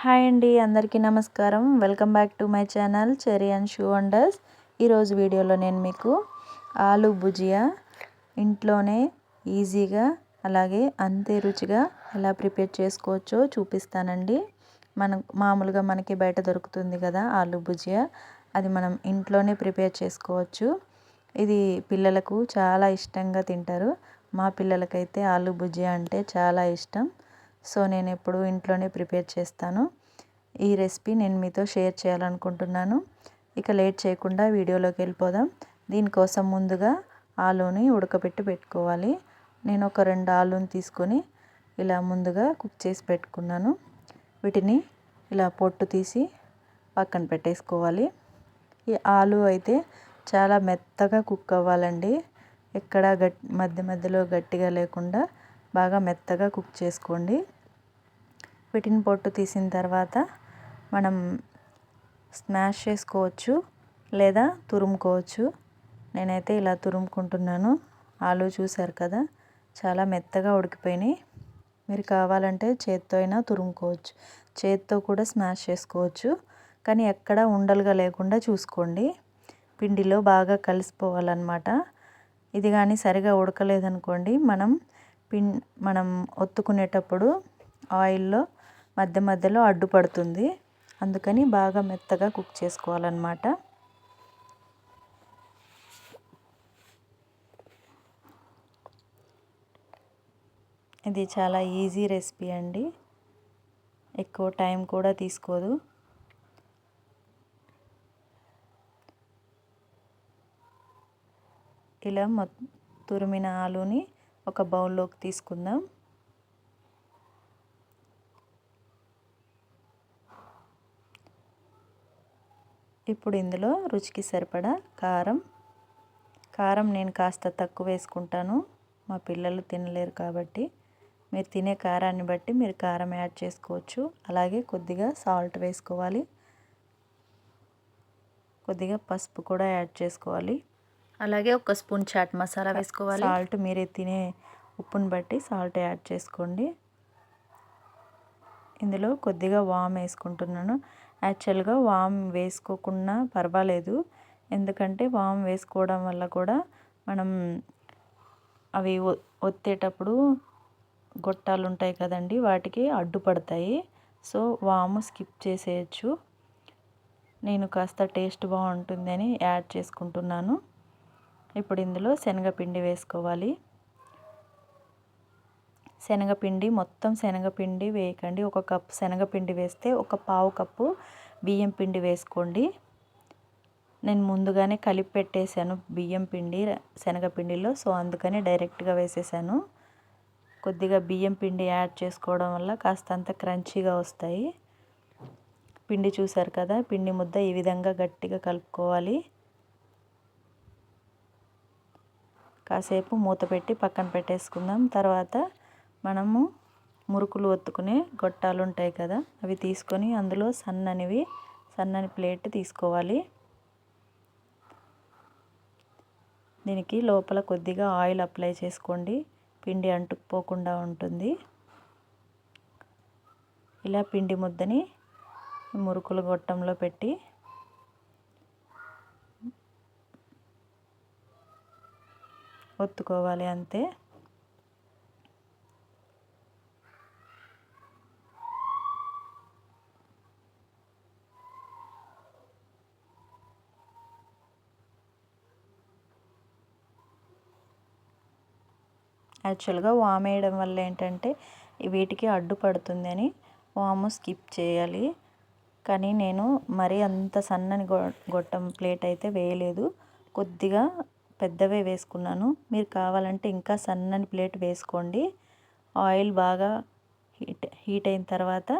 Hi అండి అందరికీ నమస్కారం. Welcome back to my channel cherry and shoe wonders. ఈరోజు వీడియోలో నేను మీకు ఆలు భుజియా ఇంట్లోనే ఈజీగా అలాగే అంతే రుచిగా ఎలా ప్రిపేర్ చేసుకోవచ్చో చూపిస్తానండి. మనం మామూలుగా మనకి బయట దొరుకుతుంది కదా ఆలు భుజియా. అది మనం ఇంట్లోనే ప్రిపేర్ చేసుకోవచ్చు. ఇది పిల్లలకు చాలా ఇష్టంగా తింటారు. మా పిల్లలకైతే ఆలు భుజియా అంటే చాలా ఇష్టం. సో నేను ఎప్పుడు ఇంట్లోనే ప్రిపేర్ చేస్తాను. ఈ రెసిపీ నేను మీతో షేర్ చేయాలనుకుంటున్నాను. ఇక లేట్ చేయకుండా వీడియోలోకి వెళ్ళిపోదాం. దీనికోసం ముందుగా ఆలూని ఉడకబెట్టి పెట్టుకోవాలి. నేను ఒక రెండు ఆలూని తీసుకొని ఇలా ముందుగా కుక్ చేసి పెట్టుకున్నాను. వీటిని ఇలా పొట్టు తీసి పక్కన పెట్టేసుకోవాలి. ఈ ఆలు అయితే చాలా మెత్తగా కుక్ అవ్వాలండి. ఎక్కడ గట్ మధ్య మధ్యలో గట్టిగా లేకుండా బాగా మెత్తగా కుక్ చేసుకోండి. పెట్టిన పొట్టు తీసిన తర్వాత మనం స్మాష్ చేసుకోవచ్చు లేదా తురుముకోవచ్చు. నేనైతే ఇలా తురుముకుంటున్నాను. ఆలు చూశారు కదా చాలా మెత్తగా ఉడికిపోయినాయి. మీరు కావాలంటే చేత్తో అయినా తురుముకోవచ్చు. చేత్తో కూడా స్మాష్ చేసుకోవచ్చు. కానీ ఎక్కడ ఉండలుగా లేకుండా చూసుకోండి. పిండిలో బాగా కలిసిపోవాలన్నమాట. ఇది కానీ సరిగా ఉడకలేదనుకోండి మనం పిన్ మనం ఒత్తుకునేటప్పుడు ఆయిల్లో మధ్య మధ్యలో అడ్డుపడుతుంది. అందుకని బాగా మెత్తగా కుక్ చేసుకోవాలన్నమాట. ఇది చాలా ఈజీ రెసిపీ అండి. ఎక్కువ టైం కూడా తీసుకోదు. ఇలా మొ తురిమిన ఆలుని ఒక బౌల్లోకి తీసుకుందాం. ఇప్పుడు ఇందులో రుచికి సరిపడా కారం. కారం నేను కాస్త తక్కువ వేసుకుంటాను. మా పిల్లలు తినలేరు కాబట్టి. మీరు తినే కారాన్ని బట్టి మీరు కారం యాడ్ చేసుకోవచ్చు. అలాగే కొద్దిగా సాల్ట్ వేసుకోవాలి. కొద్దిగా పసుపు కూడా యాడ్ చేసుకోవాలి. అలాగే ఒక స్పూన్ చాట్ మసాలా వేసుకోవాలి. సాల్ట్ మీరే తినే ఉప్పుని బట్టి సాల్ట్ యాడ్ చేసుకోండి. ఇందులో కొద్దిగా వామ్ వేసుకుంటున్నాను. యాక్చువల్గా వామ్ వేసుకోకుండా పర్వాలేదు. ఎందుకంటే వామ్ వేసుకోవడం వల్ల కూడా మనం అవి ఒత్తేటప్పుడు గొట్టాలు ఉంటాయి కదండి వాటికి అడ్డుపడతాయి. సో వాము స్కిప్ చేసేయచ్చు. నేను కాస్త టేస్ట్ బాగుంటుందని యాడ్ చేసుకుంటున్నాను. ఇప్పుడు ఇందులో శనగపిండి వేసుకోవాలి. శనగపిండి మొత్తం శనగపిండి వేయకండి. ఒక కప్పు శనగపిండి వేస్తే ఒక పావు కప్పు బియ్యం పిండి వేసుకోండి. నేను ముందుగానే కలిపి పెట్టేశాను బియ్యం పిండి శనగపిండిలో. సో అందుకని డైరెక్ట్గా వేసేసాను. కొద్దిగా బియ్యం పిండి యాడ్ చేసుకోవడం వల్ల కాస్తంత క్రంచీగా వస్తాయి. పిండి చూసారు కదా పిండి ముద్ద ఈ విధంగా గట్టిగా కలుపుకోవాలి. కాసేపు మూత పెట్టి పక్కన పెట్టేసుకుందాం. తర్వాత మనము మురుకులు ఒత్తుకునే గొట్టాలు ఉంటాయి కదా అవి తీసుకొని అందులో సన్ననివి సన్నని ప్లేట్ తీసుకోవాలి. దీనికి లోపల కొద్దిగా ఆయిల్ అప్లై చేసుకోండి పిండి అంటుకుపోకుండా ఉంటుంది. ఇలా పిండి ముద్దని మురుకుల గొట్టంలో పెట్టి ఒత్తుకోవాలి అంతే. యాక్చువల్గా వామ్ వేయడం వల్ల ఏంటంటే వీటికి అడ్డుపడుతుంది అని వాము స్కిప్ చేయాలి. కానీ నేను మరీ అంత సన్నని గొట్టం ప్లేట్ అయితే వేయలేదు. కొద్దిగా పెద్దవే వేసుకున్నాను. మీరు కావాలంటే ఇంకా సన్నని ప్లేట్ వేసుకోండి. ఆయిల్ బాగా హీట్ హీట్ అయిన తర్వాత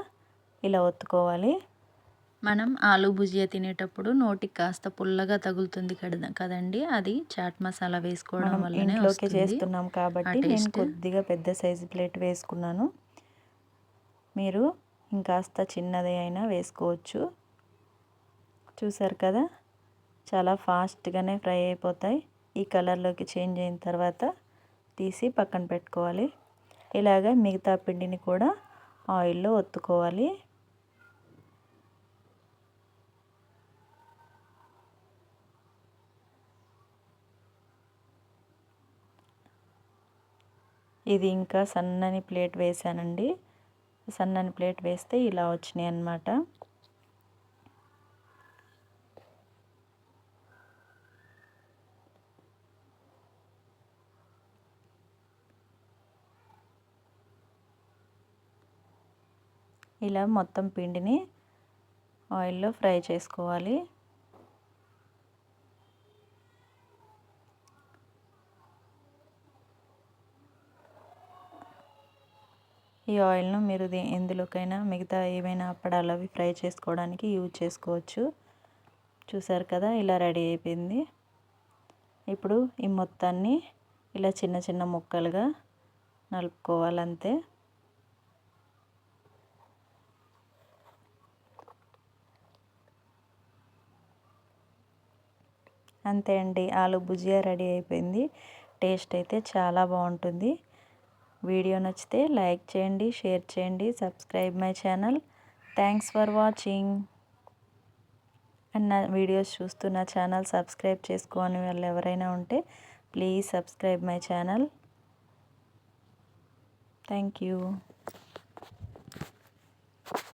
ఇలా ఒత్తుకోవాలి. మనం ఆలు భుజియా తినేటప్పుడు నోటికి కాస్త పుల్లగా తగులుతుంది కదా కదండి? అది చాట్ మసాలా వేసుకోవడం వల్ల ఇంట్లోకి చేస్తున్నాం కాబట్టి నేను కొద్దిగా పెద్ద సైజు ప్లేట్ వేసుకున్నాను. మీరు ఇంకాస్త చిన్నది అయినా వేసుకోవచ్చు. చూసారు కదా? చాలా ఫాస్ట్గానే ఫ్రై అయిపోతాయి. ఈ కలర్లోకి చేంజ్ అయిన తర్వాత తీసి పక్కన పెట్టుకోవాలి. ఇలాగ మిగతా పిండిని కూడా ఆయిల్లో ఒత్తుకోవాలి. ఇది ఇంకా సన్నని ప్లేట్ వేసానండి. సన్నని ప్లేట్ వేస్తే ఇలా వచ్చినాయి అన్నమాట. ఇలా మొత్తం పిండిని ఆయిల్లో ఫ్రై చేసుకోవాలి. ఈ ఆయిల్ను మీరు ఎందులోకైనా మిగతా ఏమైనా అప్పడాలు అవి ఫ్రై చేసుకోవడానికి యూజ్ చేసుకోవచ్చు. చూసారు కదా ఇలా రెడీ అయిపోయింది. ఇప్పుడు ఈ మొత్తాన్ని ఇలా చిన్న చిన్న ముక్కలుగా నలుపుకోవాలంతే. అంతే అండి ఆలు భుజియా రెడీ అయిపోయింది. టేస్ట్ అయితే చాలా బాగుంటుంది. వీడియో నచ్చితే లైక్ చేయండి షేర్ చేయండి subscribe my channel. Thanks for watching and నా వీడియోస్ చూస్తూ నా ఛానల్ సబ్స్క్రైబ్ చేసుకోని వాళ్ళు ఎవరైనా ఉంటే please subscribe my channel. Thank you